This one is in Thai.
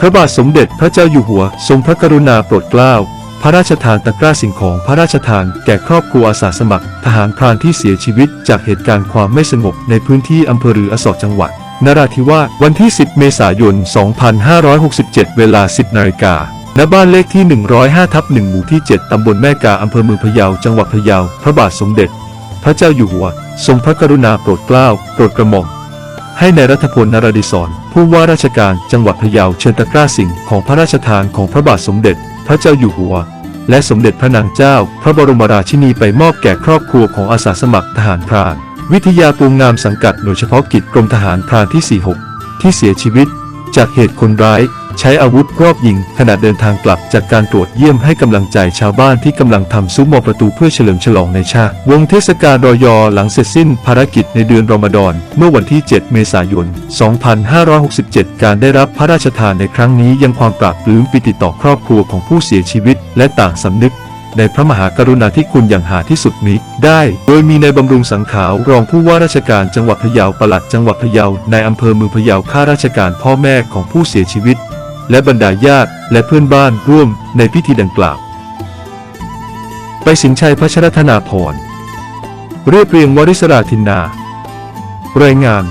พระบาทสมเด็จพระเจ้าอยู่หัว ทรงพระกรุณาโปรดเกล้า พระราชทานตะกร้าสิ่งของพระราชทานแก่ครอบครัวอาสาสมัคร ทหารพรานที่เสียชีวิตจากเหตุการณ์ความไม่สงบในพื้นที่อำเภอรืออสอจังหวัดนราธิวาสวันที่ 10 เมษายน 2567 เวลา 10 นาฬิกา ณ บ้านเลขที่ 105 ทับ 1 หมู่ที่ 7 ตำบลแม่กา อำเภอเมืองพะเยา จังหวัดพะเยา พระบาทสมเด็จ พระเจ้าอยู่หัว ทรงพระกรุณาโปรดเกล้า โปรดกระหม่อม ให้ในายรัฐพลนรดิศรผู้ว่าราชการจังหวัดพะเยาเชิญตะกร้าสิ่งของพระราชทานของพระบาทสมเด็จ พระเจ้าอยู่หัว และสมเด็จพระนางเจ้า พระบรมราชินีไปมอบแก่ครอบครัวของอาสาสมัครทหารพราน วิทยาปูงงามสังกัดหน่วยเฉพาะกิจกรมทหารพรานที่ 46 ที่เสียชีวิต จากเหตุคนร้าย ใช้อาวุธรอบยิงขณะเดินทางกลับจากการตรวจเยี่ยมให้กำลังใจชาวบ้านที่กำลังทำซุ้มมอประตูเพื่อเฉลิมฉลองในชาติวงเทศกาลรอยอหลังเสร็จสิ้นภารกิจในเดือนรอมฎอนเมื่อวันที่ 7 เมษายน 2567 การได้รับพระราชทานในครั้งนี้ยังความปราบปลื้มปิติต่อครอบครัวของผู้เสียชีวิต และต่างสำนึกในพระมหากรุณาธิคุณอย่างหาที่สุดมิได้ โดยมีในายบำรุงสังขาวรองผู้ว่าราชการจังหวัดพะเยาปลัดจังหวัดพะเยาในอำเภอเมืองพะเยาข้าราชการพ่อแม่ของผู้เสียชีวิต และบรรดาญาติและเพื่อนบ้านร่วมในพิธีดังกล่าว ไปสินชัยพัชรธนาพร เรียบเรียงวริศราธินนา รายงาน